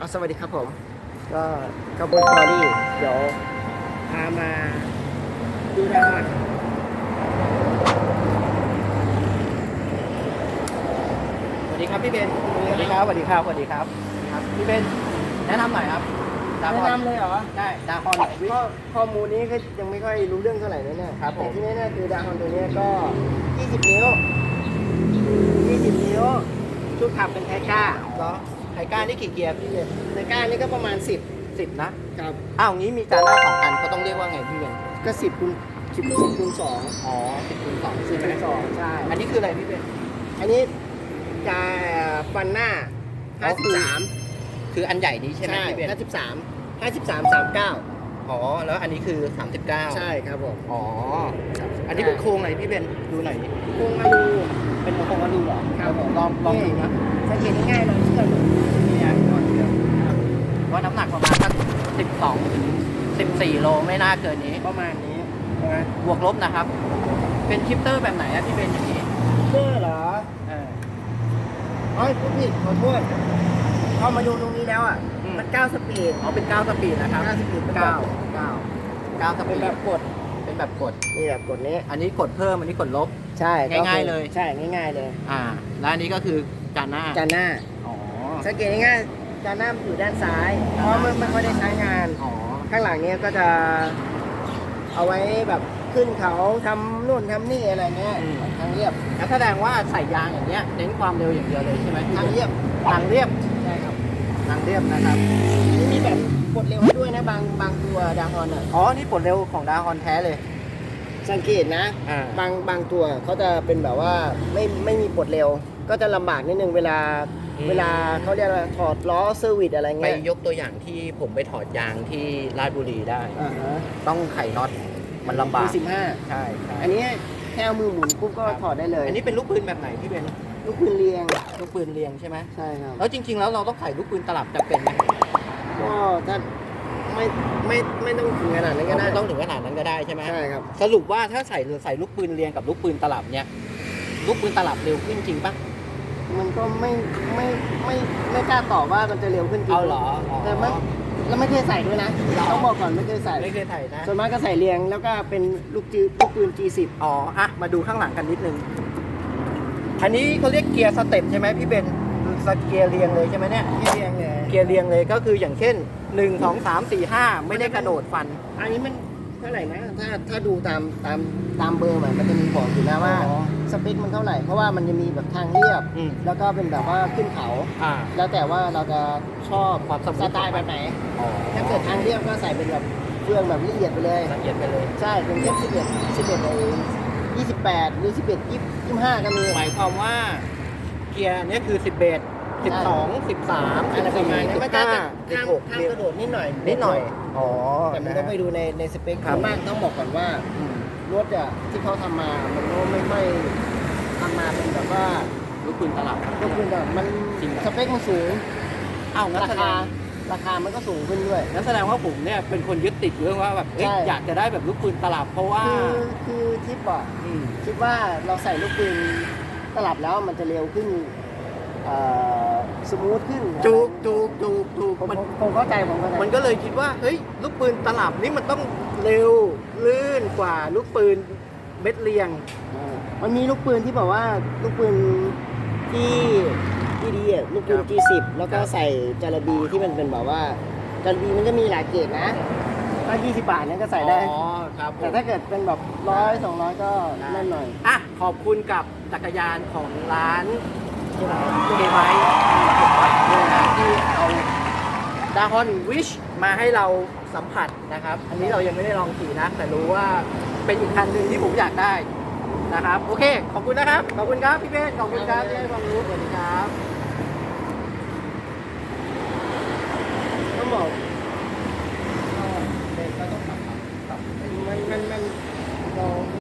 เอาสวัสดีครับผม ก็กระบวนสตอรี่เดี๋ยวพามาดูดาวน์สวัสดีครับพี่เบนสวัสดีครับสวัสดีครับสวัสดีครับครับพี่เบนแนะนำหน่อยครับดาแนะคอนนำเลยเหรอ ได้ดาคอนไหนวิ ก็ข้อมูลนี้ก็ยังไม่ค่อยรู้เรื่องเท่าไหร่นะเนี่ยครับผม แต่ที่แน่ๆคือดาวน์ตัวเนี้ยก็ 20 นิ้ว 20 นิ้ว ชุดขับเป็นไทก้า เหรอ ไทก้านี่กี่เกียร์พี่เบนไทก้านี่ก็ประมาณ 10 สิบนะ ครับ อ้าวงี้มีจานหน้าสองอันเขาต้องเรียกว่าไงพี่เบนก็10คูณ10 10คูณ2 อ๋อสิบคูณสอง10ใช่ไหมคูณ2ใช่ อันนี้คืออะไรพี่เบนอันนี้จะฟันหน้าอ๋อคือ53 คืออันใหญ่นี้ใช่ไหมใช่พี่เบน53 53 39 อ๋อ แล้วอันนี้คือ 39 ใช่ครับผมอ๋อ อันนี้เป็นโครงอะไรพี่เบนดูหน่อยดิโครงอลูเป็นโครงอลูเหรอครับผมลองลองดูนะสังเกตง่ายๆเราเชื่อมนี่ฮะว่าน้ำหนักประมาณสักสิบสองถึงสิบสี่โลไม่น่าเกินนี้ ประมาณนี้ใช่ไหมบวกลบนะครับ เป็นชิปเตอร์แบบไหนอะที่เป็นอย่างนี้เชื่อเหรอเอออ๋อพูดผิดขอโทษพอมาดูตรงนี้แล้วอะ อืมมัน9สปีด อ๋อเป็น9สปีดนะครับ9สปีดเป็นเก้า9 9ส9ปีเป็นดแบบกดเป็นแบบกด นี่แบบกดนี้ อันนี้กดเพิ่มอันนี้กดลบ ใช่ก็ง่ายๆเลย ใช่ง่ายๆเลย อ่า แล้วอันนี้ก็คือจานหน้าจานหน้า อ๋อ สังเกตง่ายๆจานหน้ามันอยู่ด้านซ้าย เพด้านหน้าราะมันไม่ค่อยได้ใช้งาน อ๋อ ข้างหลังเนี้ยก็จะเอาไว้แบบขึ้นเขาทำนู่นทำนี่อะไรเงี้ยทางเรียบแล้วแสดงว่าใส่ยางอย่างเงี้ยเน้นความเร็วอย่างเดียวเลยใช่ไหมทางเรียบทางเรียบใช่ครับ ทางเรียบนะครับ มีแบบกดเร็วให้ด้วยนะบางบางตัวดาวฮอนอะ อ๋อ นี่ผลเร็วของดาฮอนแท้เลย สังเกตนะ อ่า บางบางตัวเขาจะเป็นแบบว่าไม่ไม่มีปลดเร็ว ก็จะลำบากนิดนึงเวลาอืม เวลาเขาเรียกว่าถอดล้อเซอร์วิสอะไรไปเงี้ยยกตัวอย่างที่ผมไปถอดยางที่ราชบุรีได้ อ่าฮะต้องไขน็อตมันลำบากสิบห้าใช่ใช่อันนี้แค่เอามือหมุนปุ๊บก็ถอดได้เลย อันนี้เป็นลูกปืนแบบไหนพี่เบนลูกปืนเรียง ลูกปืนเรียงใช่ไหมใช่ครับ แล้วจริง ๆ แล้วเราต้องไขลูกปืนตลับจะเป็นไหมก็ถ้าไม่ไม่ไม่ต้องถึงขนาดนั้นก็ได้ ไม่ต้องถึงขนาดนั้นก็ได้ใช่ไหมใช่ครับ สรุปว่าถ้าใส่ใส่ลูกปืนเรียงกับลูกปืนตลับเนี่ย ลูกปืนตลับเร็วขึ้นจริงปะมันก็ไม่ไม่ไม่ไม่กล้าตอบว่ามันจะเร็วขึ้นจริงเอาเหรออ๋อแต่ไม่แล้วไม่เคยใส่ด้วยนะเหรอต้องบอกก่อนไม่เคยใส่ ไม่เคยใส่นะ ส่วนมากก็ใส่เรียงแล้วก็เป็นลูกจืลูกปืน G10 อ๋อ อะ มาดูข้างหลังกันนิดนึง อันนี้เขาเรียกเกียร์สเต็ปใช่ไหมพี่เบนสเกียร์เรียงเลยใช่ไหมเนี่ย ที่เรียงเลยเกียร์เรียงเลยก็คืออย่างเช่น 1 2 3 4 5 ไม่ได้กระโดดฟัน อันนี้มันเท่าไหร่นะ ถ้าถ้าดูตามตามตามเบอร์มันมันจะมีบอกอยู่นะว่าอ๋อสเปคมันเท่าไหร่ เพราะว่ามันจะมีแบบทางเรียบ อืม แล้วก็เป็นแบบว่าขึ้นเขา อ่า แล้วแต่ว่าเราจะชอบความสมูสทไตล์แบบไหนอ๋อถ้าเกิดทางเรียบก็ใส่เป็นแบบเครื่องแบบละเอียดไปเลย ละเอียดไปเลย ใช่ เป็นแค่11 11เลย 28 หรือ 11 20 25 ก็มี หมายความว่าเกียร์เนี้คือ 11 12 13อะไรประมาณนี้มันก็จะ15ข้าม16ข้ามกระโดดนิดหน่อยนิดหน่อย อ๋อแต่มันต้องไปดูในในสเปคครับส่วนมากต้องบอกก่อนว่าอืมรถอะที่เขาทำมา มันก็ไม่ค่อยทำมาเป็นแบบว่าลูกปืนตลับรถคุณแบบมันจริงเหรอสเปคมันสูงอ้าวงั้นราแสดคางราคามันก็สูงขึ้นด้วยงั้นแสดงว่าผมเนี่ยเป็นคนยึดติดเรื่องว่าแบบเอ้ยใช่อยากจะได้แบบลูกปืนตลับเพราะว่าคือ คือทิปอะอืม คิดว่าเราใส่ลูกปืนตลับแล้วมันจะเร็วขึ้นเอ่อสมูทขึ้นจูกจูกจูกจูกผมมันผมผมเข้าใจผมเข้าใจมันก็เลยคิดว่า เฮ้ย ลูกปืนตลับนี่มันต้องเร็ว ลื่นกว่าลูกปืนเม็ดเรียง เออมันมีลูกปืนที่บอกว่าลูกปืนที่ที่ดีอะลูกปืนครับ G10 แล้วก็ครับใส่จาระบีที่มันเป็นแบบว่าจาระบีมันจะมีหลายเกรดนะ ถ้า20 บาทเนี่ยก็ใส่ได้ อ๋อครับผมแต่ถ้าเกิดเป็นแบบร้อยสองร้อยก็นั่นหน่อย อะขอบคุณกับจักรยานของร้านเคไมที่เอาดาฮอนวิชมาให้เราสัมผัสนะครับ อันนี้เรายังไม่ได้ลองขี่นะ แต่รู้ว่าเป็นอีกคันหนึ่งที่ผมอยากได้นะครับ โอเค ขอบคุณนะครับ ขอบคุณครับ พี่เบสขอบคุณครับที่ให้ความรู้สวัสดีครับ